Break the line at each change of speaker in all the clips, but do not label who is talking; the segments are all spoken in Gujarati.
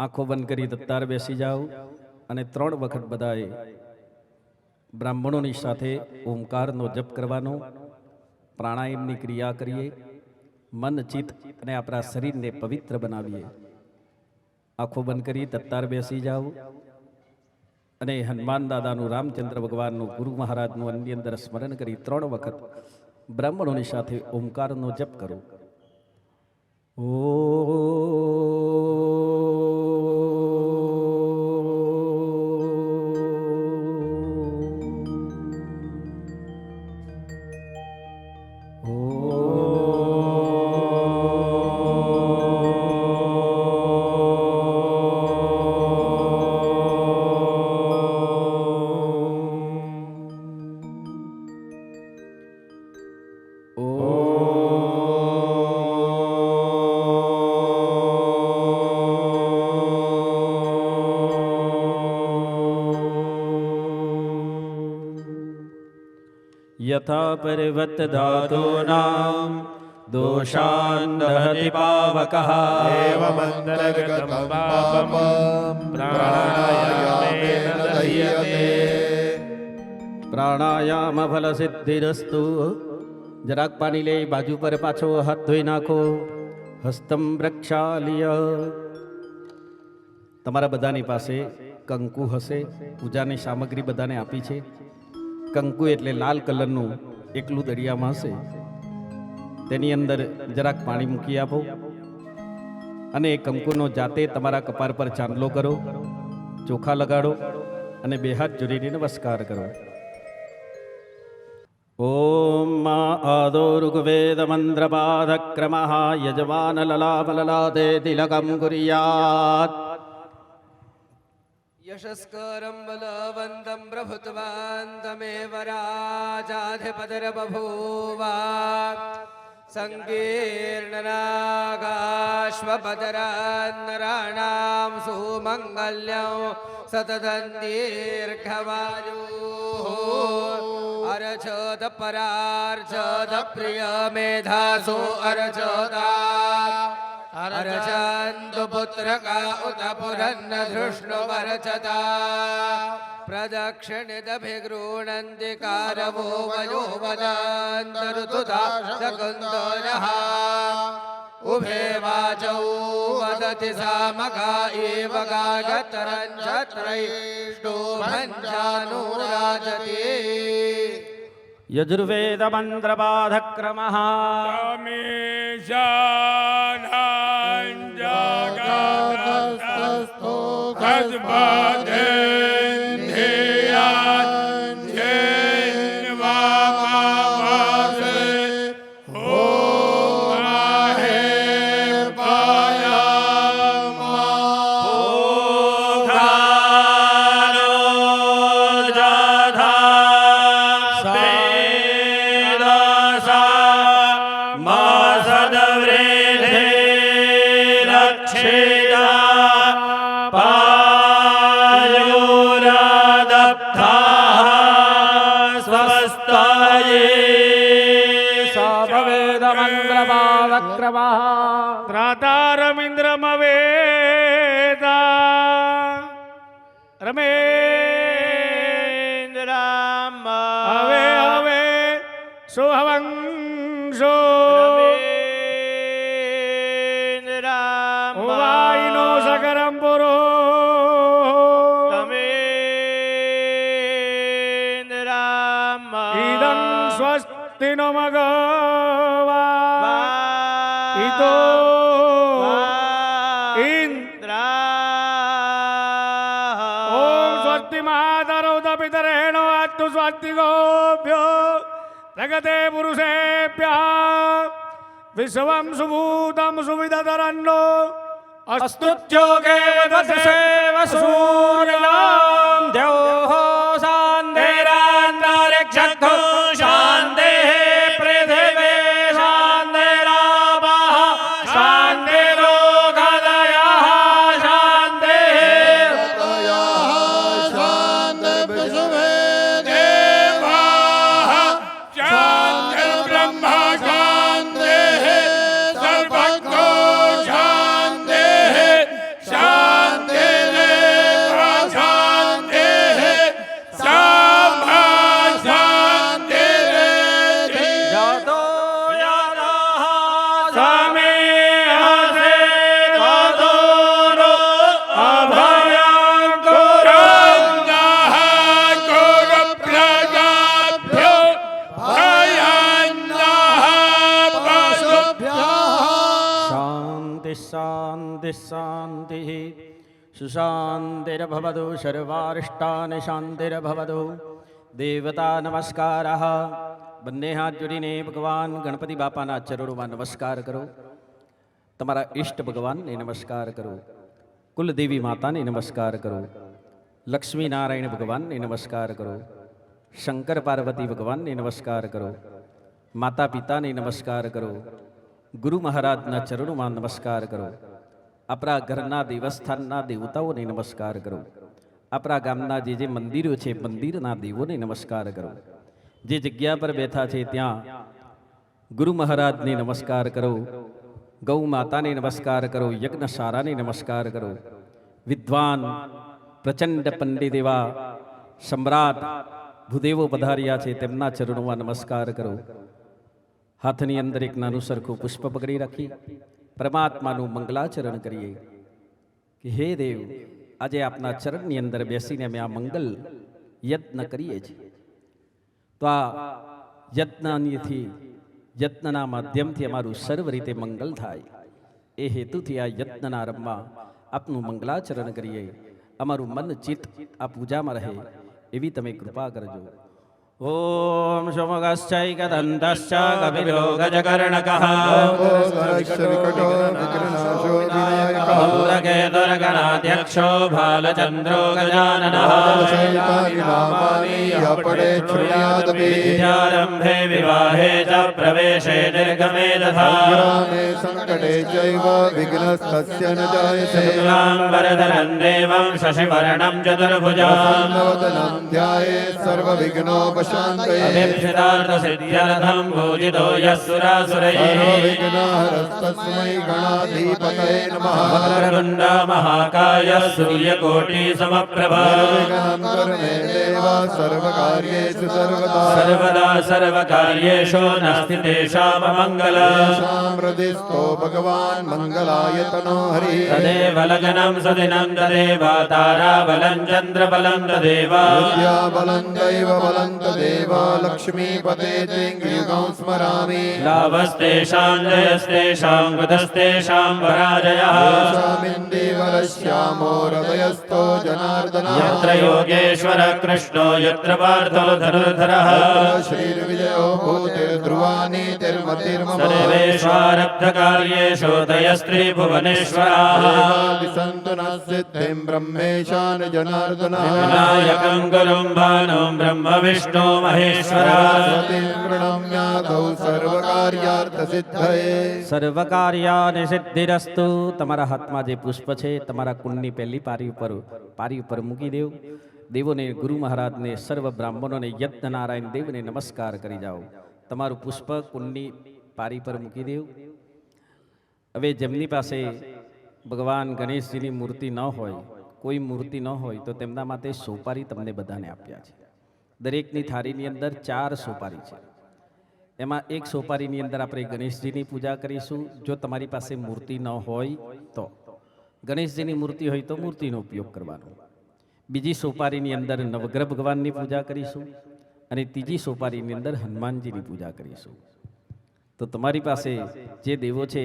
આંખો બંધ કરી દત્તાર બેસી જાઓ અને ત્રણ વખત બધાએ બ્રાહ્મણોની સાથે ઓમકારનો જપ કરવાનો, પ્રાણાયામની ક્રિયા કરીએ, મન, ચિત્ત અને આપણા શરીરને પવિત્ર બનાવીએ. આંખો બંધ કરી દત્તાર બેસી જાઓ અને હનુમાન દાદાનું રામચંદ્ર ભગવાનનું ગુરુ મહારાજનું અન્ય અંદર સ્મરણ કરી ત્રણ વખત બ્રાહ્મણોની સાથે ઓમકારનો જપ કરો. યથા પર્વત ધાતુનામ દોષાન દહતિ પાવકઃ
एवमन्तर्गतं पापं प्राणायामेन दह्यते
પ્રાણાયામ ફલ સિદ્ધિરસ્તુ જરાક પાણી લઈ બાજુ પર પાછો હાથ ધોઈ નાખો હસ્તમ પ્રક્ષાલિય તમારા બધાની પાસે કંકુ હશે પૂજાની સામગ્રી બધાને આપી છે કંકુ એટલે લાલ કલરનું એકલું દરિયામાં હશે તેની અંદર જરાક પાણી મૂકી આપો અને એ કંકુનો જાતે તમારા કપાર પર ચાંદલો કરો ચોખા લગાડો અને બે હાથ જોડીને નમસ્કાર કરો ॐ मा आदो ऋग्वेदमन्त्रपादक्रमः यजमानललामललाते तिलकं कुर्यात्
યશસ્કરમ બલવંતમ પ્રભુતવાંતમેવ રાજાધિપતિર્બભૂવા સંકીર્ણનાગાશ્વપતરાન્નરાણામ સુમંગલ્યં સતતં દીર્ઘવાયુઃ અરચત પરાર્ચત પ્રિય મેધાસો અરચતા अर्चन्तु पुत्रका उत पुरन्न धृष्णुमर्चता प्रदक्षिणिदभिगृह्णन्ति कारवो वयो वदन्तरुतुधा शकुन्तलः उभे वाचौ वदति सामगा एव गायतरञ्छत्रैष्टुभञ्जानुराजति
यजुर्वेदमन्त्रपादक्रमः
Padma
वेदमन्त्रपादक्रमः
त्रातारमिन्द्रमवेदा रमेन्द्राम સ્વસ્તિ નો મગવા. ઇતો પિતરેણ વાતુ સ્વાતિગોભ્ય જગતે પુરુષેભ્ય. વિશ્વમ સુભૂતમ સુવિધરણો અસ્તુત્યોગે વસૂર્યામ. ધ્યોહ
સુશાંતિર્ભવતુ સર્વારિષ્ટાનિ શાંતિર્ભવતુ દેવતા નમસ્કાર બંને હાથ જોડીને ભગવાન ગણપતિ બાપાના ચરણોમાં નમસ્કાર કરો તમારા ઈષ્ટ ભગવાનને નમસ્કાર કરો કુલદેવી માતાને નમસ્કાર કરો લક્ષ્મીનારાયણ ભગવાનને નમસ્કાર કરો શંકર પાર્વતી ભગવાનને નમસ્કાર કરો માતા પિતાને નમસ્કાર કરો ગુરુ મહારાજના ચરણોમાં નમસ્કાર કરો આપણા ઘરના દેવસ્થાનના દેવતાઓને નમસ્કાર કરો. આપણા ગામના જે જે મંદિરો છે, મંદિરના દેવોને નમસ્કાર કરો. જે જગ્યા પર બેઠા છે ત્યાં ગુરુ મહારાજને નમસ્કાર કરો, ગૌ માતાને નમસ્કાર કરો યજ્ઞ સારાને નમસ્કાર કરો. વિદ્વાન, પ્રચંડ પંડિત એવા સમ્રાટ ભૂદેવો પધાર્યા છે, તેમના ચરણોમાં નમસ્કાર કરો. હાથની અંદર એક નાનું સરખું પુષ્પ પકડી રાખી. પરમાત્માનું મંગલાચરણ કરીએ. કે હે દેવ, આજે આપના ચરણની અંદર બેસીને અમે આ મંગલ યત્ન કરીએ છીએ. તો આ યત્નથી, યત્નના માધ્યમથી અમારું સર્વ રીતે મંગલ થાય. એ હેતુથી આ યત્નના આરંભમાં આપનું મંગલાચરણ કરીએ. અમારું મન ચિત્ત આ પૂજામાં રહે. એવી તમે કૃપા કરજો.
વિઘ્નનાશો વિનાયકઃ
ભૂરકેતુરગણાધ્યક્ષો ભાલચંદ્રો ગજાનનઃ
શૈતાनि નામાनि યઃ પડે શૃણ્યાદપि
વિદ્યારંભે વિવાહે ચ પ્રવેશે નિર્ગમે તથા
સંગ્રામે સંકટે ચૈવ
अभिक्षरार्थसिद्ध्यर्थं भोजितो यः
सुरासुरैः विघ्नहरस्तस्मै गणाधिपतये नमः मकरगुण्डा महाकाय
सूर्यकोटिसमप्रभा सर्वदा सर्वकार्येषु नास्ति
तेषाममङ्गल हृदिस्थो भगवान् मङ्गलायतनो हरिः
तदेव लगनं सदिनं तदेव ताराबलं चन्द्रबलं तदेव
विद्याबलं चैव बलं देव लक्ष्मीपते चिङ्गयुगं स्मरामि
लाभस्तेषां जयस्तेषां कृतस्तेषां पराजयः
श्यामो हृदयस्थो जनार्दन
यत्र योगेश्वर कृष्णो यत्र पार्थो धनुर्धरः
श्रीर्विजयो भूतिर्ध्रुवानीतिर्मतिर्म
सर्वेष्वारब्धकार्येषु तयस्त्री
भुवनेश्वराः सन्तु न सिद्धिं ब्रह्मेशान् जनार्दनः
नायकं गुरुं भानुं ब्रह्मविष्णु विष्णु महेश्वरा
सरस्वतीं प्रणम्यादौ सर्वकार्यार्थसिद्धये
સર્વકાર્યાને સિદ્ધિરસ્તુ તમારા હાથમાં જે પુષ્પ છે તમારા કુંડની પહેલી પારી ઉપર પારી ઉપર મૂકી દેવ દેવોને ગુરુ મહારાજને સર્વ બ્રાહ્મણોને યજ્ઞ નારાયણ દેવને નમસ્કાર કરી જાઓ તમારું પુષ્પ કુંડની પારી પર મૂકી દેવ હવે જેમની પાસે ભગવાન ગણેશજીની મૂર્તિ ન હોય કોઈ મૂર્તિ ન હોય તો તેમના માટે સોપારી તમને બધાને આપ્યા છે દરેકની થાળીની અંદર ચાર સોપારી છે. એમાં એક સોપારીની અંદર આપણે ગણેશજીની પૂજા કરીશું. જો તમારી પાસે મૂર્તિ ન હોય તો. ગણેશજીની મૂર્તિ હોય તો મૂર્તિનો ઉપયોગ કરવાનો. બીજી સોપારીની અંદર નવગ્રહ ભગવાનની પૂજા કરીશું અને ત્રીજી સોપારીની અંદર હનુમાનજીની પૂજા કરીશું. તો તમારી પાસે જે દેવો છે,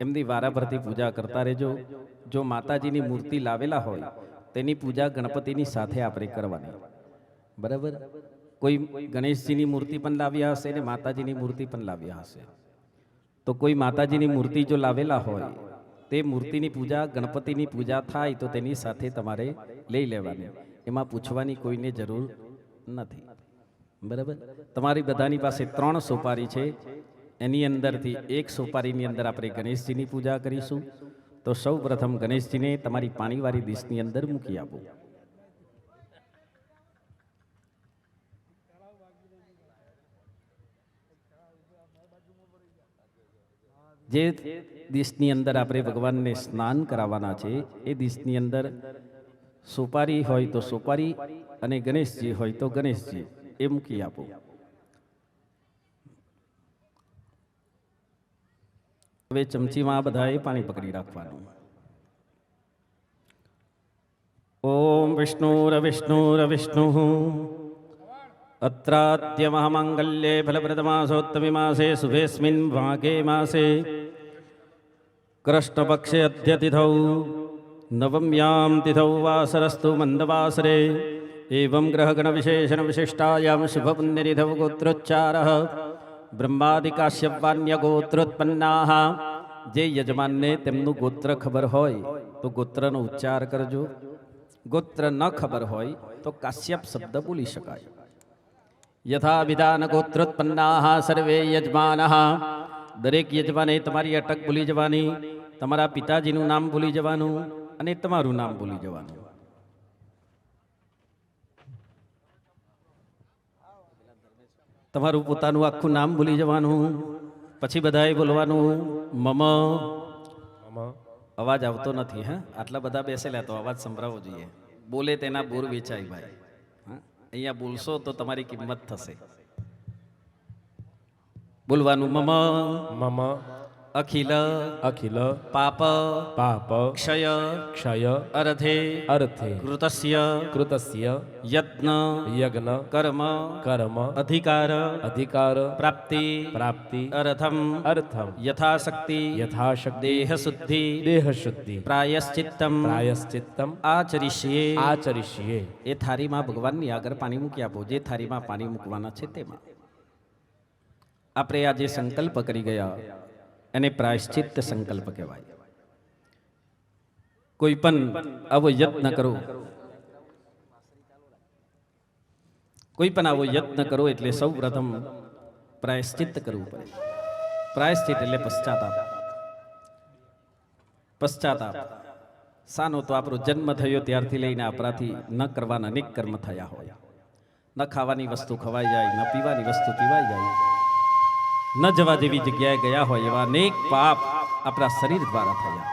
એમની વારાફરતી પૂજા કરતા રહેજો. જો માતાજીની મૂર્તિ લાવેલા હોય, તેની પૂજા ગણપતિની સાથે આપણે કરવાની. બરાબર? કોઈ ગણેશજીની મૂર્તિ પણ લાવ્યા હશે ને માતાજીની મૂર્તિ પણ લાવ્યા હશે? તો કોઈ માતાજીની મૂર્તિ જો લાવેલા હોય, તે મૂર્તિની પૂજા, ગણપતિની પૂજા થાય તો તેની સાથે તમારે લઈ લેવાની. એમાં પૂછવાની કોઈને જરૂર નથી. બરાબર? તમારી બધાની પાસે ત્રણ સોપારી છે. એની અંદરથી એક સોપારીની અંદર આપણે ગણેશજીની પૂજા કરીશું. તો સૌ પ્રથમ ગણેશજીને તમારી પાણીવાળી ડીશની અંદર મૂકી આપો. જે દેશની અંદર આપણે ભગવાનને સ્નાન કરાવવાના છે, એ દેશની અંદર સુપારી હોય તો સુપારી અને ગણેશજી હોય તો ગણેશજી, એ મૂકી આપો. હવે ચમચીમાં બધાએ પાણી પકડી રાખવાનું. ઓમ વિષ્ણુરવિષ્ણુરવિષ્ણુ અત્રાદ્ય મહામાંગલ્યે ફલપ્રદમાસોત્તમી માસે શુભેસ્મિન ભાગે માસે. કૃષ્ણપક્ષે અધ્યતિથૌ નવમ્યામ તિથૌ વાસરસ્તુ મંદવાસરે એવં ગ્રહગણવિશેષણવિશિષ્ટાયાં શુભપુણ્યનિધौ ગોત્રોચ્ચારः બ્રહ્માદિકાશ્યવાન્યગોત્રોત્પન્નાः જે યજમાનને તેમનું ગોત્ર ખબર હોય તો ગોત્રનો ઉચ્ચાર કરજો ગોત્ર ન ખબર હોય તો કાશ્યપ શબ્દ બોલી શકાય યથા વિધાન ગોત્રોત્પન્ના સર્વે યજમાન દરેક યજમાને તમારી અટક ભૂલી જવાની, તમારા પિતાજીનું નામ ભૂલી જવાનું અને તમારું નામ ભૂલી જવાનું. તમારું પોતાનું આખું નામ ભૂલી જવાનું, પછી બધાએ બોલવાનું, મમ. અવાજ આવતો નથી, હા? આટલા બધા બેસેલા, તો અવાજ સંભળાવવો જોઈએ. બોલે તેના બોર વેચાય ભાઈ? અહીંયા બોલશો તો તમારી કિંમત થશે. બોલવાનું મમ.
મમ.
અખિલ.
અખિલ.
પાપ.
પાપ.
ક્ષય.
ક્ષય.
અર્થે
અર્થે
કૃતસ્ય.
કૃતસ્ય.
યત્ન
યજ્ઞ.
કર્મ.
કર્મ.
અધિકાર.
અધિકાર.
પ્રાપ્તિ.
પ્રાપ્તિ.
અર્થમ
અર્થમ
યથાશક્તિ.
યથાશક્તિ.
દેહ શુદ્ધિ
દેહ શુદ્ધિ
પ્રાયશ્ચિત્તમ.
પ્રાયશ્ચિત્તમ.
આચરિષ્યે.
આચરિષ્યે.
એ થારીમાં ભગવાનની આગળ પાણી મૂકી આપો જે થારીમાં પાણી મૂકવાના છે તેમાં. આપણે આજે સંકલ્પ કરી ગયા એને પ્રાયશ્ચિત સંકલ્પ કહેવાય. કોઈ પણ આવો યત્ન કરો. કોઈ પણ આવો યત્ન કરો એટલે સૌ પ્રથમ પ્રાયશ્ચિત કરવું પડે. પ્રાયશ્ચિત એટલે પશ્ચાતાપ. પશ્ચાતાપ. સાનો તો આપણો જન્મ થયો ત્યારથી લઈને આપણાથી ન કરવાના અનેક કર્મ થયા હોય. ન ખાવાની વસ્તુ ખવાઈ જાય, ન પીવાની વસ્તુ પીવાઈ જાય. ન જવા જેવી જગ્યાએ ગયા હોય એવા અનેક પાપ આપણા શરીર દ્વારા થયા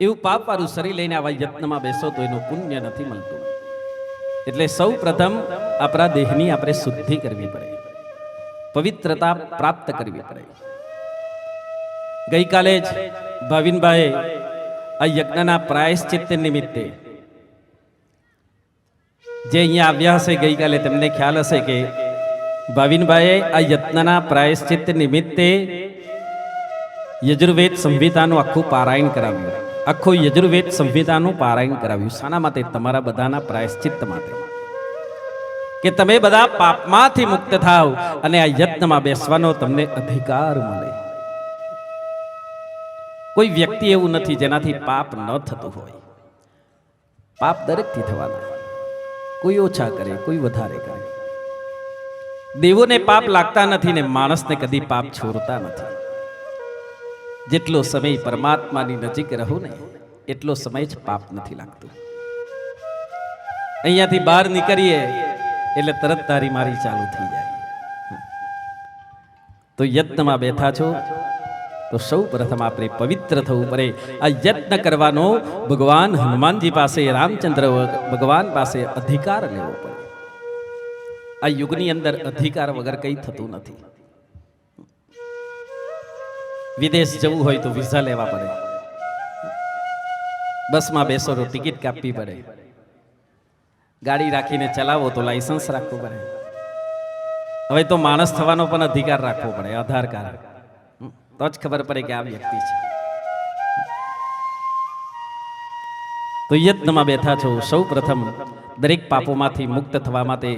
એવું પાપવાળું શરીર લઈને આવા યત્નમાં બેસો તો એનું પુણ્ય નથી મળતું. એટલે સૌ પ્રથમ આપણા દેહની આપણે શુદ્ધિ કરવી પડે. પવિત્રતા પ્રાપ્ત કરવી પડે. ગઈકાલે જ ભાવિનભાઈ આ યજ્ઞના પ્રાયશ્ચિત્ત નિમિત્તે જે અહીંયા આવ્યા હશે ગઈકાલે તેમને ખ્યાલ હશે કે ભાવિનભાઈએ આ યત્નના પ્રાયશ્ચિત નિમિત્તે યજુર્વેદ સંહિતાનું આખું પારાયણ કરાવ્યું. આખું યજુર્વેદ સંહિતાનું પારાયણ કરાવ્યું. શાના માટે તમારા બધાના પ્રાયશ્ચિત માટે. કે તમે બધા પાપમાંથી મુક્ત થાવ અને આ યત્નમાં બેસવાનો તમને અધિકાર મળે. કોઈ વ્યક્તિ એવું નથી જેનાથી પાપ ન થતું હોય. પાપ દરેકથી થવાના. કોઈ ઓછા કરે, કોઈ વધારે કરે. દેવોને પાપ લાગતા નથી ને માણસને કદી પાપ છોડતા નથી. જેટલો સમય પરમાત્માની નજીક રહું ને, એટલો સમય જ પાપ નથી લાગતો. અહીંયાથી બહાર નીકળીએ, એટલે તરત તારી મારી ચાલુ થઈ જાય. તો યત્નમાં બેઠા છો, તો સૌ પ્રથમ આપણે પવિત્ર થવું પડે. આ યત્ન કરવાનો ભગવાન હનુમાનજી પાસે, રામચંદ્ર ભગવાન પાસે અધિકાર લેવો પડે. આ યુગની અંદર અધિકાર વગર કંઈ થતું નથી. વિદેશ જવું હોય તો વિઝા લેવા પડે. બસમાં બેસો તો ટિકિટ કાપવી પડે. ગાડી રાખીને ચલાવો તો લાયસન્સ રાખવું પડે. હવે તો માણસ થવાનો પણ અધિકાર રાખવો પડે, આધાર કાર્ડ. તો જ ખબર પડે કે આ વ્યક્તિ છે. તો યત્નમાં બેઠા છો સૌ પ્રથમ દરેક પાપોમાંથી મુક્ત થવા માટે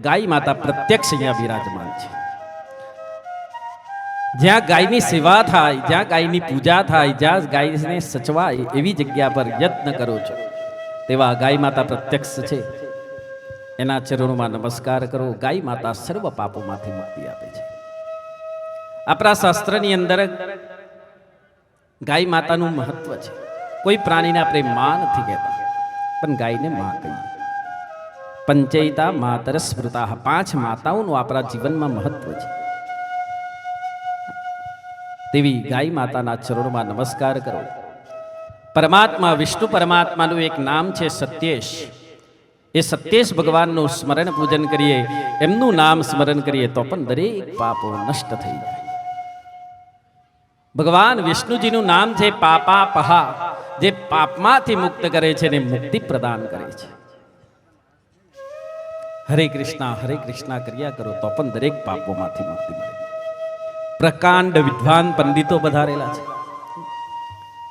ગાય માતા પ્રત્યક્ષ અહીંયા બિરાજમાન છે. જ્યાં ગાયની સેવા થાય, જ્યાં ગાયની પૂજા થાય, જ્યાં ગાયને સચવાય એવી જગ્યા પર યત્ન કરો છો, તેવા ગાય માતા પ્રત્યક્ષ છે. એના ચરણોમાં નમસ્કાર કરો, ગાય માતા સર્વ પાપોમાંથી મુક્તિ આપે છે. આપણા શાસ્ત્રની અંદર ગાય માતાનું મહત્વ છે. કોઈ પ્રાણીને આપણે માં નથી કહેતા, પણ ગાયને માં કહીએ. પંચયિતા માતર સ્મૃતા. પાંચ માતાઓનું આપણા જીવનમાં મહત્વ છે. તેવી ગાય માતાના ચરણોમાં નમસ્કાર કરો. પરમાત્મા, વિષ્ણુ પરમાત્માનું એક નામ છે સત્યેશ. એ સત્યેશ ભગવાનનું સ્મરણ પૂજન કરીએ, એમનું નામ સ્મરણ કરીએ, તો પણ દરેક પાપો નષ્ટ થઈ જાય. ભગવાન વિષ્ણુજીનું નામ છે પાપા પહા જે પાપમાંથી મુક્ત કરે છે ને મુક્તિ પ્રદાન કરે છે. હરે કૃષ્ણ હરે કૃષ્ણ કર્યા કરો, તો પણ દરેક પાપોમાંથી મુક્તિ મળે. પ્રકાંડ વિદ્વાન પંડિતો વધારેલા છે.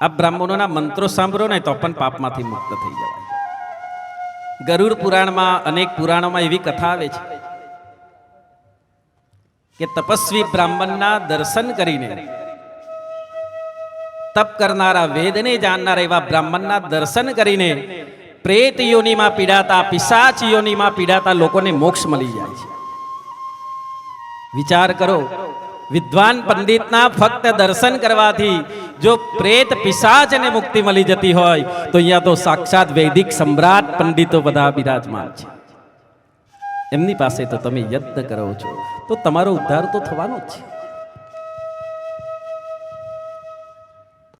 આ બ્રાહ્મણોના મંત્રો સાંભળો ને તો પણ પાપમાંથી મુક્ત થઈ જવાય. ગરુડ પુરાણમાં, અનેક પુરાણોમાં એવી કથા આવે છે કે તપસ્વી બ્રાહ્મણના દર્શન કરીને તપ કરનારા, વેદને જાણનારા એવા બ્રાહ્મણના દર્શન કરીને પ્રેત યોનિમાં પીડાતા પિશાચ યોનીમાં પીડાતા લોકોને મોક્ષ મળી જાય છે. વિચાર કરો, વિદ્વાન પંડિતના ફક્ત દર્શન કરવાથી જો પ્રેત પિશાચને મુક્તિ મળી જતી હોય, તો અહીંયા તો સાક્ષાત વૈદિક સમ્રાટ પંડિતો બધા બિરાજમાન છે. એમની પાસે તો તમે યત્ન કરો છો. તો તમારો ઉદ્ધાર તો થવાનો જ છે.